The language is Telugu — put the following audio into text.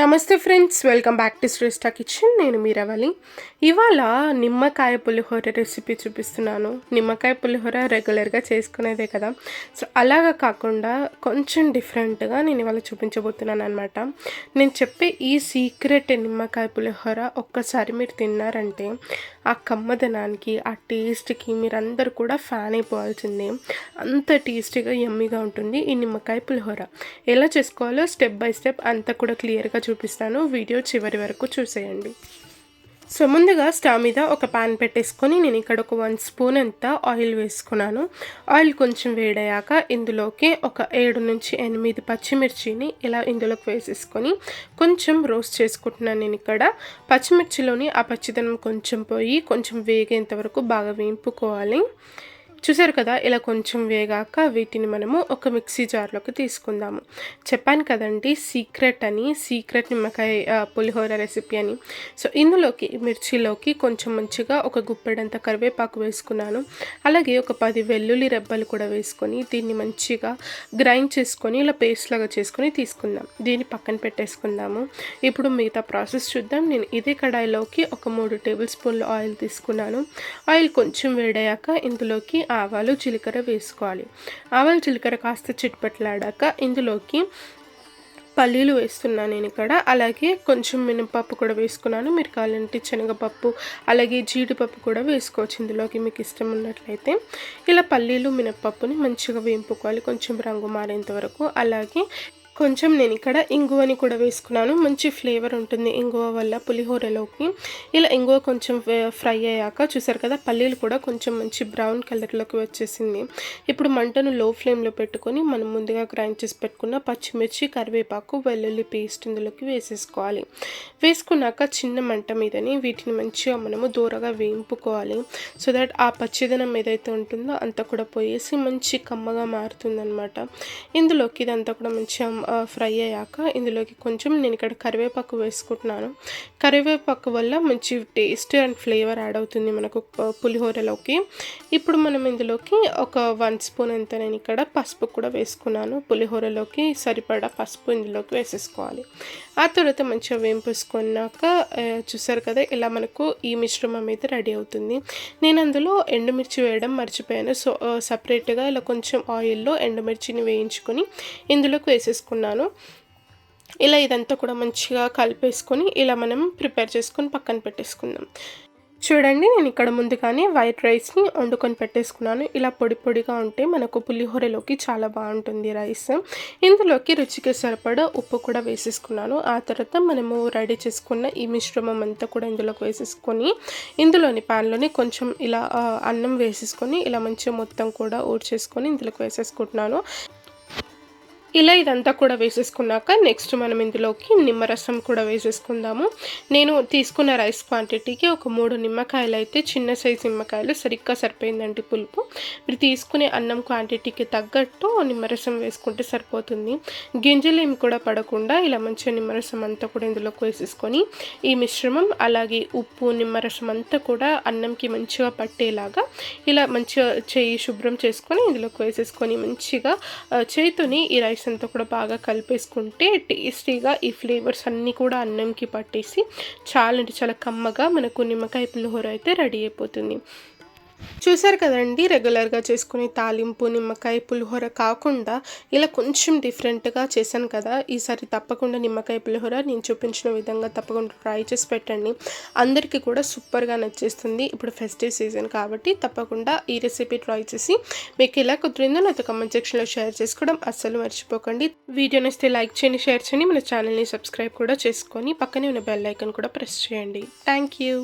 నమస్తే friends welcome back to Shreshta kitchen. నేను మీరవలి ఇవాళ నిమ్మకాయ పులిహోర రెసిపీ చూపిస్తున్నాను. నిమ్మకాయ పులిహోర రెగ్యులర్గా చేసుకునేదే కదా. సో అలాగా కాకుండా కొంచెం డిఫరెంట్గా నేను ఇవాళ చూపించబోతున్నాను అనమాట నేను చెప్పే ఈ సీక్రెట్ నిమ్మకాయ పులిహోర ఒక్కసారి మీరు తిన్నారంటే ఆ కమ్మదనానికి ఆ టేస్ట్కి మీరందరూ కూడా ఫ్యాన్ అయిపోవాల్సిందే. అంత టేస్టీగా యమ్మీగా ఉంటుంది ఈ నిమ్మకాయ పులిహోర. ఎలా చేసుకోవాలో స్టెప్ బై స్టెప్ అంతా కూడా క్లియర్గా చూపిస్తాను. వీడియో చివరి వరకు చూసేయండి. సో ముందుగా స్టవ్ మీద ఒక పాన్ పెట్టేసుకొని నేను ఇక్కడ ఒక వన్ స్పూన్ అంత ఆయిల్ వేసుకున్నాను. ఆయిల్ కొంచెం వేడయ్యాక ఇందులోకి ఒక ఏడు నుంచి ఎనిమిది పచ్చిమిర్చిని ఇలా ఇందులోకి వేసేసుకొని కొంచెం రోస్ట్ చేసుకుంటున్నాను నేను ఇక్కడ. పచ్చిమిర్చిలోని ఆ పచ్చిదనం కొంచెం పోయి కొంచెం వేగేంత వరకు బాగా వేయింపుకోవాలి చూసారు కదా ఇలా కొంచెం వేగాక వీటిని మనము ఒక మిక్సీ జార్లోకి తీసుకుందాము. చెప్పాను కదండి సీక్రెట్ అని సీక్రెట్ నిమ్మకాయ పులిహోర రెసిపీ అని. సో ఇందులోకి మిర్చిలోకి కొంచెం మంచిగా ఒక గుప్పెడంత కరివేపాకు వేసుకున్నాను. అలాగే ఒక పది వెల్లుల్లి రెబ్బలు కూడా వేసుకొని దీన్ని మంచిగా గ్రైండ్ చేసుకొని ఇలా పేస్ట్ లాగా చేసుకొని తీసుకుందాం. దీన్ని పక్కన పెట్టేసుకుందాము. ఇప్పుడు మిగతా ప్రాసెస్ చూద్దాం. నేను ఇదే కడాయిలోకి ఒక మూడు టేబుల్ స్పూన్లు ఆయిల్ తీసుకున్నాను. ఆయిల్ కొంచెం వేడయ్యాక ఇందులోకి ఆవాలు జీలకర్ర వేసుకోవాలి. ఆవాలు జీలకర్ర కాస్త చిట్పట్లాడాక ఇందులోకి పల్లీలు వేస్తున్నాను నేను ఇక్కడ. అలాగే కొంచెం మినపప్పు కూడా వేసుకున్నాను. మీరు కావాలంటే శనగపప్పు అలాగే జీడిపప్పు కూడా వేసుకోవచ్చు ఇందులోకి మీకు ఇష్టం ఉన్నట్లయితే. ఇలా పల్లీలు మినపప్పుని మంచిగా వేయింపుకోవాలి కొంచెం రంగు మారేంత వరకు. అలాగే కొంచెం నేను ఇక్కడ ఇంగువని కూడా వేసుకున్నాను. మంచి ఫ్లేవర్ ఉంటుంది ఇంగువ వల్ల పులిహోరలోకి. ఇలా ఇంగువ కొంచెం ఫ్రై అయ్యాక చూసారు కదా పల్లీలు కూడా కొంచెం మంచి బ్రౌన్ కలర్లోకి వచ్చేసింది. ఇప్పుడు మంటను లో ఫ్లేమ్లో పెట్టుకొని మనం ముందుగా గ్రైండ్ చేసి పెట్టుకున్న పచ్చిమిర్చి కరివేపాకు వెల్లుల్లి పేస్ట్ ఇందులోకి వేసేసుకోవాలి. వేసుకున్నాక చిన్న మంట మీదని వీటిని మంచిగా మనము దూరగా వేయింపుకోవాలి. సో దట్ ఆ పచ్చిదనం ఏదైతే ఉంటుందో అంతా కూడా పోయేసి మంచి కమ్మగా మారుతుందనమాట ఇందులోకి ఇదంతా కూడా మంచిగా ఫ్రై అయ్యాక ఇందులోకి కొంచెం నేను ఇక్కడ కరివేపాకు వేసుకుంటున్నాను. కరివేపాకు వల్ల మంచి టేస్ట్ అండ్ ఫ్లేవర్ యాడ్ అవుతుంది మనకు పులిహోరలోకి. ఇప్పుడు మనం ఇందులోకి ఒక వన్ స్పూన్ అంత నేను ఇక్కడ పసుపు కూడా వేసుకున్నాను. పులిహోరలోకి సరిపడా పసుపు ఇందులోకి వేసేసుకోవాలి. ఆ తర్వాత మంచిగా వేంపేసుకున్నాక చూసారు కదా ఇలా మనకు ఈ మిశ్రమం అయితే రెడీ అవుతుంది. నేను అందులో ఎండుమిర్చి వేయడం మర్చిపోయాను. సో సపరేట్గా ఇలా కొంచెం ఆయిల్లో ఎండుమిర్చిని వేయించుకొని ఇందులోకి వేసేసుకున్నాను తీసుకున్నాను ఇలా ఇదంతా కూడా మంచిగా కలిపేసుకొని ఇలా మనం ప్రిపేర్ చేసుకొని పక్కన పెట్టేసుకుందాం. చూడండి నేను ఇక్కడ ముందుగానే వైట్ రైస్ని వండుకొని పెట్టేసుకున్నాను. ఇలా పొడి పొడిగా ఉంటే మనకు పులిహోరలోకి చాలా బాగుంటుంది రైస్. ఇందులోకి రుచికి సరిపడా ఉప్పు కూడా వేసేసుకున్నాను. ఆ తర్వాత మనము రెడీ చేసుకున్న ఈ మిశ్రమం అంతా కూడా ఇందులోకి వేసేసుకొని ఇందులోని ప్యాన్లోని కొంచెం ఇలా అన్నం వేసేసుకొని ఇలా మంచిగా మొత్తం కూడా ఊడ్చేసుకొని ఇందులోకి వేసేసుకుంటున్నాను. ఇలా ఇదంతా కూడా వేసేసుకున్నాక నెక్స్ట్ మనం ఇందులోకి నిమ్మరసం కూడా వేసేసుకుందాము. నేను తీసుకున్న రైస్ క్వాంటిటీకి ఒక మూడు నిమ్మకాయలు అయితే చిన్న సైజు నిమ్మకాయలు సరిగ్గా సరిపోయిందండి పులుపు. మీరు తీసుకునే అన్నం క్వాంటిటీకి తగ్గట్టు నిమ్మరసం వేసుకుంటే సరిపోతుంది. గింజలు ఏమి కూడా పడకుండా ఇలా మంచిగా నిమ్మరసం అంతా కూడా ఇందులోకి వేసేసుకొని ఈ మిశ్రమం అలాగే ఉప్పు నిమ్మరసం అంతా కూడా అన్నంకి మంచిగా పట్టేలాగా ఇలా మంచిగా చేయి శుభ్రం చేసుకొని ఇందులోకి వేసేసుకొని మంచిగా చేతిని ఈ రైస్ రైస్ అంతా కూడా బాగా కలిపేసుకుంటే టేస్టీగా ఈ ఫ్లేవర్స్ అన్నీ కూడా అన్నంకి పట్టేసి చాలా అంటే చాలా కమ్మగా మనకు నిమ్మకాయ పులిహోర అయితే రెడీ అయిపోతుంది. చూసారు కదండి రెగ్యులర్గా చేసుకునే తాలింపు నిమ్మకాయ పులిహోర కాకుండా ఇలా కొంచెం డిఫరెంట్గా చేశాను కదా ఈసారి తప్పకుండా నిమ్మకాయ పులిహోర నేను చూపించిన విధంగా తప్పకుండా ట్రై చేసి పెట్టండి. అందరికీ కూడా సూపర్గా నచ్చేస్తుంది ఇప్పుడు ఫెస్టివ్ సీజన్ కాబట్టి తప్పకుండా ఈ రెసిపీ ట్రై చేసి మీకు ఎలా కుదిరిందో నాతో కమెంట్ సెక్షన్లో షేర్ చేసుకోవడం అస్సలు మర్చిపోకండి. వీడియో నచ్చితే లైక్ చేయండి షేర్ చేయండి. మన ఛానల్ని సబ్స్క్రైబ్ కూడా చేసుకొని పక్కనే ఉన్న బెల్ ఐకన్ కూడా ప్రెస్ చేయండి. Thank you.